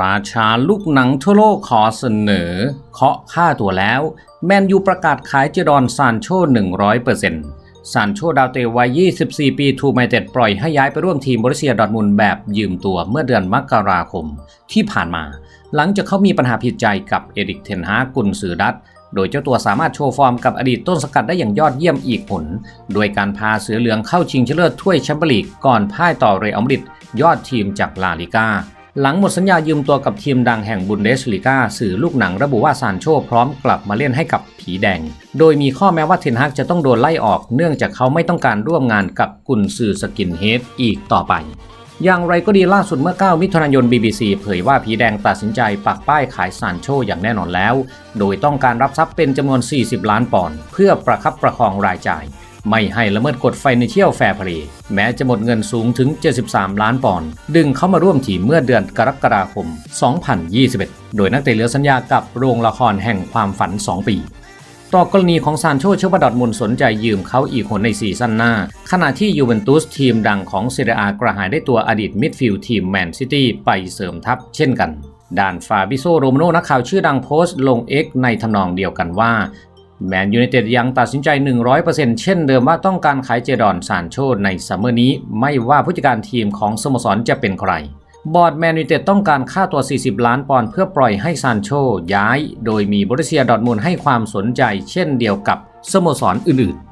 ราชาลูกหนังทั่วโลกขอเสนอ เคาะค่าตัวแล้ว แมนยูประกาศขายเจดอนซานโช 100%ซานโชดาวเตวัย 24 ปีทูไมเต็ดปล่อยให้ย้ายไปร่วมทีมบริเซียดอทมุนแบบยืมตัวเมื่อเดือนมกราคม ที่ผ่านมา หลังจากเขามีปัญหาผิดใจกับเอริกเทนฮากุนซือดัตโดยเจ้าตัวสามารถโชว์ฟอร์มกับอดีตต้นสกัดได้อย่างยอดเยี่ยมอีกผล โดยการพาเสือเหลืองเข้าชิงชนะเลิศถ้วยแชมเปี้ยนลีกก่อนพ่ายต่อเรอัลมาดริดยอดทีมจากลาลิกา หลังหมดสัญญายืมตัวกับทีมดังแห่งบุนเดสลีกาสื่อลูกหนังระบุว่าซานโชพร้อมกลับมาเล่นให้กับผีแดง โดยมีข้อแม้ว่าเทนฮักจะต้องโดนไล่ออกเนื่องจากเขาไม่ต้องการร่วมงานกับกุนซือสกินเฮดอีกต่อไป อย่างไรก็ดีล่าสุดเมื่อ 9 มิถุนายน BBC เผยว่าผีแดงตัดสินใจปักป้ายขายซานโชอย่างแน่นอนแล้ว โดยต้องการรับทรัพย์เป็นจำนวน 40 ล้านปอนด์เพื่อประคับประคองรายจ่าย ไม่ให้ละเมิดกฎ Financial Fair Play แม้จะหมดเงินสูงถึง 73 ล้านปอนด์ดึงเข้ามาร่วมทีมเมื่อเดือนกรกฎาคม 2021 โดยนักเตะเหลือสัญญากับโรงละครแห่งความฝัน 2 ปีต่อกรณีของซานโชเชื่อว่าดอร์ทมุนสนใจยืมเขาอีกคนในซีซั่นหน้า ขณะที่ยูเวนตุสทีมดังของเซเรียกระหายได้ตัวอดีตมิดฟิลด์ทีมแมนซิตี้ไปเสริมทัพเช่นกัน ด้านฟาบิโซโรมโนนักข่าวชื่อดังโพสต์ลง X ในทำนองเดียวกันว่า แมนยูไนเต็ดยังตัดสินใจ 100%เช่นเดิมว่าต้องการขายเจดอนซานโชในซัมเมอร์นี้ ไม่ว่าผู้จัดการทีมของสโมสรจะเป็นใคร บอร์ดแมนยูไนเต็ดต้องการค่าตัว 40 ล้านปอนด์เพื่อปล่อยให้ซานโชย้าย โดยมีบริเซียดอทมุนด์ให้ความสนใจ เช่นเดียวกับสโมสรอื่น ๆ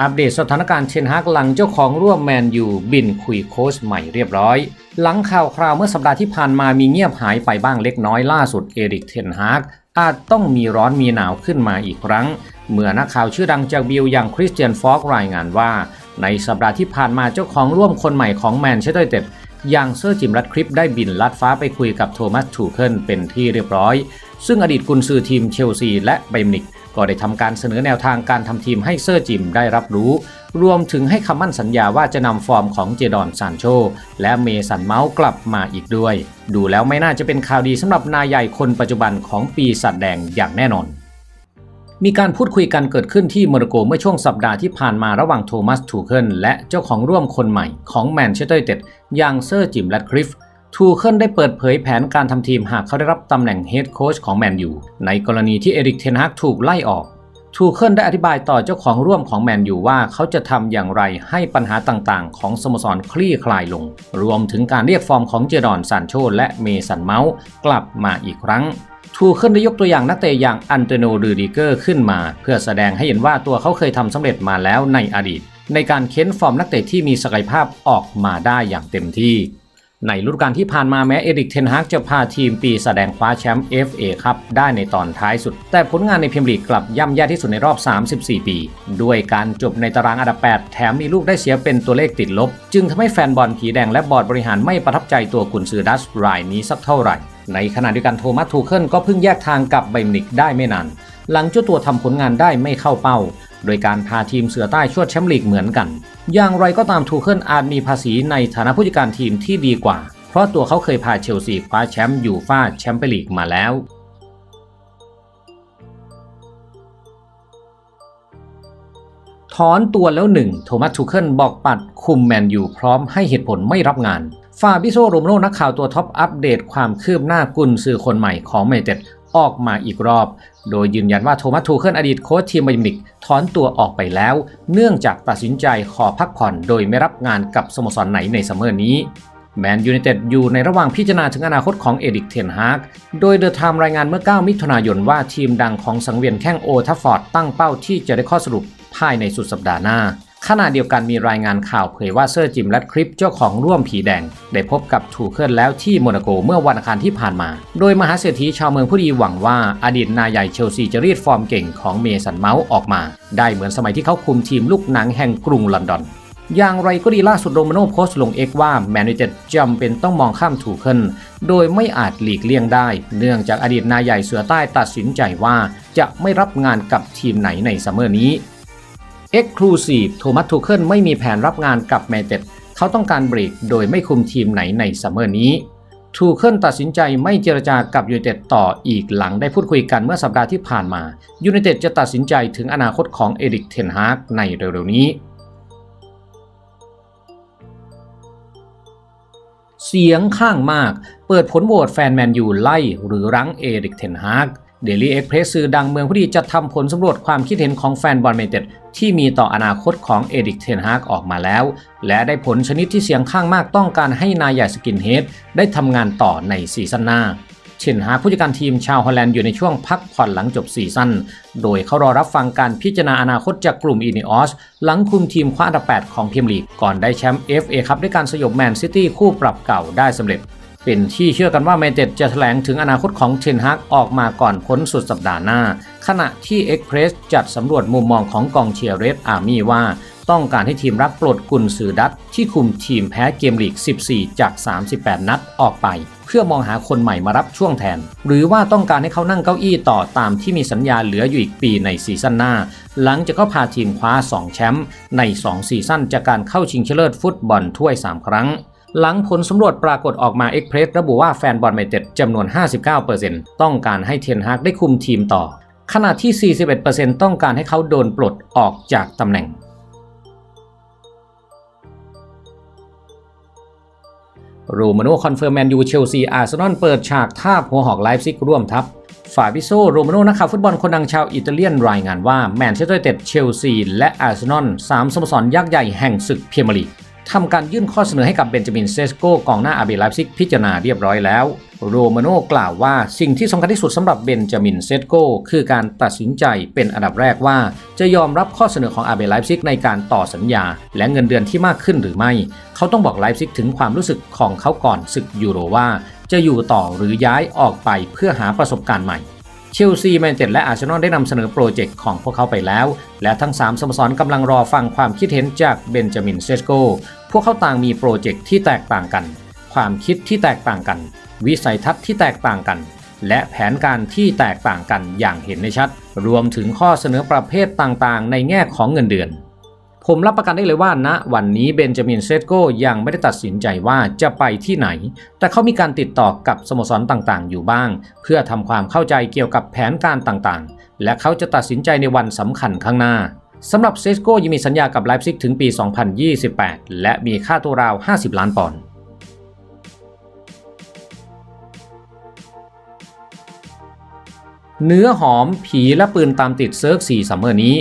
อัปเดตสถานการณ์เชนฮากหลังเจ้าของร่วมแมนยูบินคุยโค้ชใหม่เรียบร้อย หลังข่าวคราวเมื่อสัปดาห์ที่ผ่านมามีเงียบหายไปบ้างเล็กน้อยล่าสุดเอริกเทนฮากอาจต้องมีร้อนมีหนาวขึ้นมาอีกครั้ง เมื่อนักข่าวชื่อดังจากบิลอย่างคริสเตียนฟอกรายงานว่า ในสัปดาห์ที่ผ่านมาเจ้าของร่วมคนใหม่ของแมนเชสเตอร์ยูไนเต็ดอย่างเซอร์จิมรัดคลิปได้บินลัดฟ้าไปคุยกับโทมัสทูเคิลเป็นที่เรียบร้อย ซึ่งอดีตกุนซือทีมเชลซีและไบมินิกก็ได้ทำการเสนอแนวทางการทำทีมให้เซอร์จิมได้รับรู้ รวมถึงให้คำมั่นสัญญาว่าจะนำฟอร์มของเจดอนซานโช และเมสันเมาส์กลับมาอีกด้วย ดูแล้วไม่น่าจะเป็นข่าวดีสำหรับนายใหญ่คนปัจจุบันของปีศาจแดงอย่างแน่นอนมีการพูดคุยกันเกิดขึ้นที่โมร็อกโกเมื่อช่วงสัปดาห์ที่ผ่านมาระหว่างโทมัสทูเคิลและเจ้าของร่วมคนใหม่ของแมนเชสเตอร์ยูไนเต็ดอย่างเซอร์จิมแรดคลิฟทูเคิลได้เปิดเผยแผนการทำทีมหากเขาได้รับตำแหน่งเฮดโค้ชของแมนยูในกรณีที่เอริกเทนฮากถูกไล่ออก ทูเคิลได้อธิบายต่อเจ้าของร่วมของแมนยูว่าเขาจะทำอย่างไรให้ปัญหาต่างๆ ของสโมสรคลี่คลายลง รวมถึงการเรียกฟอร์มของเจดอนซานโชและเมสันเมาส์กลับมาอีกครั้ง ทูเคิลได้ยกตัวอย่างนักเตะอย่างอันเตโนรูดิเกอร์ขึ้นมา เพื่อแสดงให้เห็นว่าตัวเขาเคยทำสำเร็จมาแล้วในอดีต ในการเค้นฟอร์มนักเตะที่มีศักยภาพออกมาได้อย่างเต็มที่ ในฤดูกาลที่ผ่านมาแม้เอริกเทนฮากจะพาทีมปีแสดงคว้าแชมป์ FA ครับได้ในตอนท้ายสุด แต่ผลงานในพรีเมียร์ลีกกลับย่ำแย่ที่สุดในรอบ 34 ปี ด้วยการจบในตารางอันดับ 8 แถมมีลูกได้เสียเป็นตัวเลขติดลบ จึงทำให้แฟนบอลผีแดงและบอร์ดบริหารไม่ประทับใจตัวกุนซือดัสรายนี้สักเท่าไหร่ ในขณะเดียวกันโทมัสทูเคิลก็เพิ่งแยกทางกับไบรมินิกได้ไม่นาน หลังเจ้าตัวทำผลงานได้ไม่เข้าเป้า โดยการพาทีมเสือใต้ชวดแชมป์ลีกเหมือนกัน อย่างไรก็ตามทูเคิลอาจมีภาษีในฐานะผู้จัดการทีมที่ดีกว่า เพราะตัวเขาเคยพาเชลซีคว้าแชมป์ยูฟ่าแชมเปี้ยนลีกมาแล้วถอนตัวแล้วหนึ่งโทมัสทูเคิลบอกปัดคุมแมนยูพร้อมให้เหตุผลไม่รับงาน ฟาบิโซโรมโนนักข่าวตัวท็อปอัปเดตความคืบหน้ากุนซือคนใหม่ของเมเต็ด ออกมาอีกรอบ โดยยืนยันว่าโทมัสทูเคิลอดีตโค้ชทีมไบรมินิกถอนตัวออกไปแล้ว เนื่องจากตัดสินใจขอพักผ่อนโดยไม่รับงานกับสโมสรไหนในซัมเมอร์นี้แมนยูไนเต็ดอยู่ในระหว่างพิจารณาถึงอนาคตของเอริกเทนฮากโดยเดอะไทม์รายงานเมื่อ 9 มิถุนายนว่าทีมดังของสังเวียนแข้งโอทัฟฟอร์ดตั้งเป้าที่จะได้ข้อสรุปภายในสุดสัปดาห์หน้า ขณะเดียวกันมีรายงานข่าวเผยว่าเซอร์จิมและคลิปเจ้าของร่วมผีแดง ได้พบกับทูเคิลแล้วที่โมนาโกเมื่อวันอังคารที่ผ่านมา โดยมหาเศรษฐีชาวเมืองผู้ดีหวังว่าอดีตนายใหญ่เชลซีจะรีดฟอร์มเก่งของเมสันเมาส์ออกมา ได้เหมือนสมัยที่เขาคุมทีมลูกหนังแห่งกรุงลอนดอนอย่างไรก็ดีล่าสุดโรมาโน่โพสต์ลงเอกว่าแมนยูเต็ดจำเป็นต้องมองข้ามทูเคิลโดยไม่อาจหลีกเลี่ยงได้ เนื่องจากอดีตนายใหญ่เสือใต้ตัดสินใจว่าจะไม่รับงานกับทีมไหนในซัมเมอร์นี้ Exclusive โทมัสทูเคิลไม่มีแผนรับงานกับแมนเต็ดเขาต้องการเบรกโดยไม่คุมทีมไหนในซัมเมอร์นี้ทูเคิลตัดสินใจไม่เจรจากับยูไนเต็ดต่ออีกหลังได้พูดคุยกันเมื่อสัปดาห์ที่ผ่านมายูไนเต็ดจะตัดสินใจถึงอนาคตของเอริกเทนฮากในเร็วๆนี้เสียงข้างมาก เปิดผลโหวตแฟนแมนยูไล่หรือรั้งเอริกเทนฮาก เดลี่เอ็กเพรสสื่อดังเมืองผู้ดีจะทำผลสำรวจความคิดเห็นของแฟนบอลเมเต็ดที่มีต่ออนาคตของเอริกเทนฮากออกมาแล้ว และได้ผลชนิดที่เสียงข้างมากต้องการให้นายใหญ่สกินเฮดได้ทำงานต่อในซีซั่นหน้าเชนหากผู้จัดการทีมชาวฮอลแลนด์อยู่ในช่วงพักผ่อนหลังจบซีซั่น โดยเขารอรับฟังการพิจารณาอนาคตจากกลุ่มอินิออสหลังคุมทีมคว้าอันดับ 8 ของพรีเมียร์ลีก ก่อนได้แชมป์ FA ครับด้วยการสยบแมนซิตี้คู่ปรับเก่าได้สำเร็จ เป็นที่เชื่อกันว่าแมนเต็ดจะแถลงถึงอนาคตของเทนฮากออกมาก่อนพ้นสุดสัปดาห์หน้า ขณะที่เอ็กเพรสจัดสำรวจมุมมองของกองเชียร์เรดอาร์มี่ว่า ต้องการให้ทีมรับปลดกุนซือดัตที่คุมทีมแพ้เกมลีก 14 จาก 38 นัดออกไป เพื่อมองหาคนใหม่มารับช่วงแทน หรือว่าต้องการให้เขานั่งเก้าอี้ต่อตามที่มีสัญญาเหลืออยู่อีกปีในซีซั่นหน้า หลังจากเขาพาทีมคว้า 2 แชมป์ใน 2 ซีซั่นจากการเข้าชิงชนะเลิศฟุตบอลถ้วย 3 ครั้ง หลังผลสำรวจปรากฏออกมาเอ็กเพรสระบุว่าแฟนบอลไมเต็ดจำนวน 59%ต้องการให้เทนฮากได้คุมทีมต่อ ขณะที่ 41%ต้องการให้เขาโดนปลดออกจากตำแหน่งโรมาโน่คอนเฟิร์มแมนยูเชลซีอาร์เซนอลเปิดฉากทาบหัวหอกไลฟ์ซิกร่วมทัพฝ่ายพิโซโรมาโน่นักข่าวฟุตบอลคนดังชาวอิตาเลียนรายงานว่าแมนเชสเตอร์เต็ดเชลซีและอาร์เซนอลสามสโมสรยักษ์ใหญ่แห่งศึกพรีเมียร์ลีก ทำการยื่นข้อเสนอให้กับเบนจามินเซสโกกองหน้าอาร์เบไลฟ์ซิกพิจารณาเรียบร้อยแล้ว โรมาโน่กล่าวว่าสิ่งที่สำคัญที่สุดสำหรับเบนจามินเซสโกคือการตัดสินใจเป็นอันดับแรกว่า จะยอมรับข้อเสนอของอาร์เบไลฟ์ซิกในการต่อสัญญา และเงินเดือนที่มากขึ้นหรือไม่ เขาต้องบอกไลฟ์ซิกถึงความรู้สึกของเขาก่อนศึกยูโรว่า จะอยู่ต่อหรือย้ายออกไปเพื่อหาประสบการณ์ใหม่เชลซีแมนเชสเต็ดและอาร์เซนอลได้นำเสนอโปรเจกต์ของพวกเขาไปแล้ว และทั้ง 3สโมสรกำลังรอฟังความคิดเห็นจากเบนจามินเซสโก พวกเขาต่างมีโปรเจกต์ที่แตกต่างกัน ความคิดที่แตกต่างกัน วิสัยทัศน์ที่แตกต่างกัน และแผนการที่แตกต่างกันอย่างเห็นได้ชัด รวมถึงข้อเสนอประเภทต่างๆ ในแง่ของเงินเดือน ผมรับประกันได้เลยว่าณวันนี้เบนจามินเซตโกยังไม่ได้ตัดสินใจว่าจะไปที่ไหน แต่เขามีการติดต่อกับสโมสรต่างๆ อยู่บ้าง เพื่อทำความเข้าใจเกี่ยวกับแผนการต่างๆ และเขาจะตัดสินใจในวันสำคัญข้างหน้า สำหรับเซสโกยังมีสัญญากับไลฟ์ซิกถึงปี 2028 และมีค่าตัวราว 50 ล้านปอนด์เนื้อหอมผีและปืนตามติดเซิร์ก4ซัมเมอร์นี้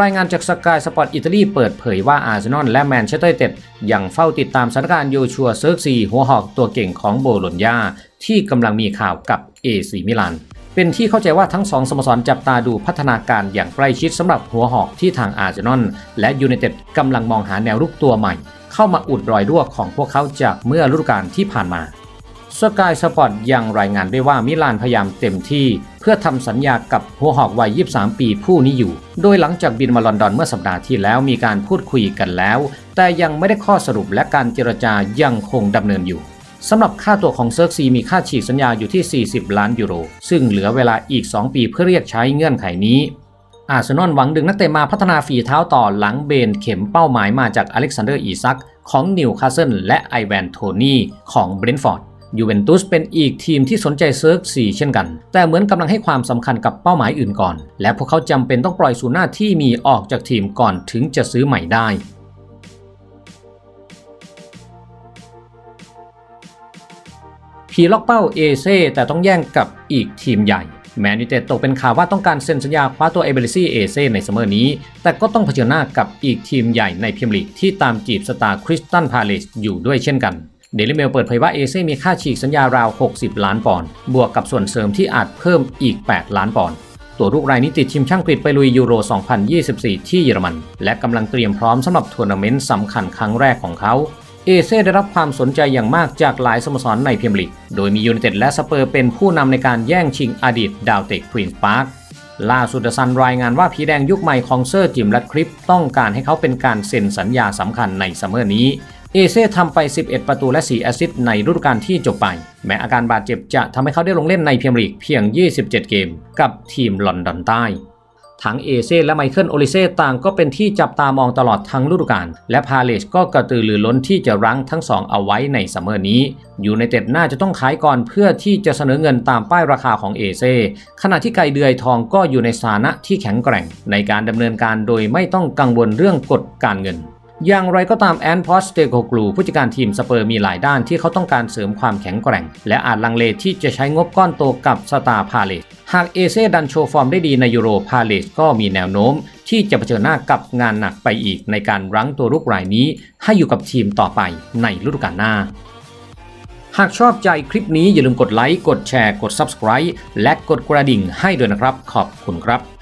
รายงานจากสกายสปอร์ตอิตาลีเปิดเผยว่าอาร์เซนอลและแมนเชสเตอร์ยูไนเต็ดยังเฝ้าติดตามสถานการณ์โยชัวเซิร์กซีหัวหอกตัวเก่งของโบโลญญาที่กำลังมีข่าวกับเอซีมิลาน เป็นที่เข้าใจว่าทั้งสองสโมสรจับตาดูพัฒนาการอย่างใกล้ชิดสำหรับหัวหอกที่ทางอาร์เซนอลและยูไนเต็ดกำลังมองหาแนวรุกตัวใหม่ เข้ามาอุดรอยรั่วของพวกเขาจากเมื่อฤดูกาลที่ผ่านมาสกายสปอร์ตยังรายงานได้ว่ามิลานพยายามเต็มที่ เพื่อทำสัญญากับหัวหอกวัย 23 ปีผู้นี้อยู่ โดยหลังจากบินมาลอนดอนเมื่อสัปดาห์ที่แล้วมีการพูดคุยกันแล้ว แต่ยังไม่ได้ข้อสรุปและการเจรจายังคงดำเนินอยู่ สำหรับค่าตัวของเซิร์กซีมีค่าฉีกสัญญาอยู่ที่ 40 ล้านยูโร ซึ่งเหลือเวลาอีก 2 ปีเพื่อเรียกใช้เงื่อนไขนี้อาร์เซนอลหวังดึงนักเตะมาพัฒนาฝีเท้าต่อหลังเบนเข็มเป้าหมายมาจากอเล็กซานเดอร์อีซักของนิวคาสเซิลและไอแวนโทนี่ของเบรนฟอร์ดยูเวนตุสเป็นอีกทีมที่สนใจเซิร์กซีเช่นกัน แต่เหมือนกำลังให้ความสำคัญกับเป้าหมายอื่นก่อน และพวกเขาจำเป็นต้องปล่อยศูนย์หน้าที่มีออกจากทีมก่อนถึงจะซื้อใหม่ได้ ผีล็อกเป้าเอเซ่แต่ต้องแย่งกับอีกทีมใหญ่ แมนยูเต็ดตกเป็นข่าวว่าต้องการเซ็นสัญญาคว้าตัวเอเบริซี่เอเซ่ในซัมเมอร์นี้ แต่ก็ต้องเผชิญหน้ากับอีกทีมใหญ่ในพรีเมียร์ลีกที่ตามจีบสตาร์คริสตันพาเลสอยู่ด้วยเช่นกันเดลิเมลเปิดเผยว่าเอเซ่มีค่าฉีกสัญญาราว 60 ล้านปอนด์บวกกับส่วนเสริมที่อาจเพิ่มอีก 8 ล้านปอนด์ตัวลูกรายนี้ติดทีมช่างกฤษไปลุยยูโร 2024 ที่เยอรมัน และกำลังเตรียมพร้อมสำหรับทัวร์นาเมนต์สำคัญครั้งแรกของเขา เอเซ่ได้รับความสนใจอย่างมากจากหลายสโมสรในพรีเมียร์ลีก โดยมียูไนเต็ดและสเปอร์เป็นผู้นำในการแย่งชิงอดีตดาวเตะควีนส์พาร์คล่าสุดซันรายงานว่าผีแดงยุคใหม่ของเซอร์จิมและคลิปต้องการให้เขาเป็นการเซ็นสัญญาสำคัญในซัมเมอร์นี้ เอเซ่ทำไป 11 ประตูและ 4 แอสซิสต์ในฤดูกาลที่จบไป แม้อาการบาดเจ็บจะทำให้เขาได้ลงเล่นในพรีเมียร์ลีกเพียง 27 เกม กับทีมลอนดอนใต้ ทั้งเอเซ่และไมเคิลโอลิเซ่ต่างก็เป็นที่จับตามองตลอดทั้งฤดูกาลและพาเลสก็กระตือรือร้นที่จะรั้งทั้งสองเอาไว้ในซัมเมอร์นี้ยูไนเต็ดน่าจะต้องขายก่อนเพื่อที่จะเสนอเงินตามป้ายราคาของเอเซ่ขณะที่ไกเดือยทองก็อยู่ในสถานะที่แข็งแกร่ง ในการดำเนินการโดยไม่ต้องกังวลเรื่องกฎการเงินอย่างไรก็ตามแอนพอสเตโกกลูผู้จัดการทีมสเปอร์มีหลายด้านที่เขาต้องการเสริมความแข็งแกร่ง และอาจลังเลที่จะใช้งบก้อนโตกับสตาร์พาเลส หากเอเซ่ดันโชว์ฟอร์มได้ดีในยูโรพาเลสก็มีแนวโน้ม ที่จะเผชิญหน้ากับงานหนักไปอีกในการรั้งตัวรุกรายนี้ ให้อยู่กับทีมต่อไปในฤดูกาลหน้า หากชอบใจคลิปนี้อย่าลืมกดไลค์ กดแชร์ กด Subscribe และกดกระดิ่งให้ด้วยนะครับ ขอบคุณครับ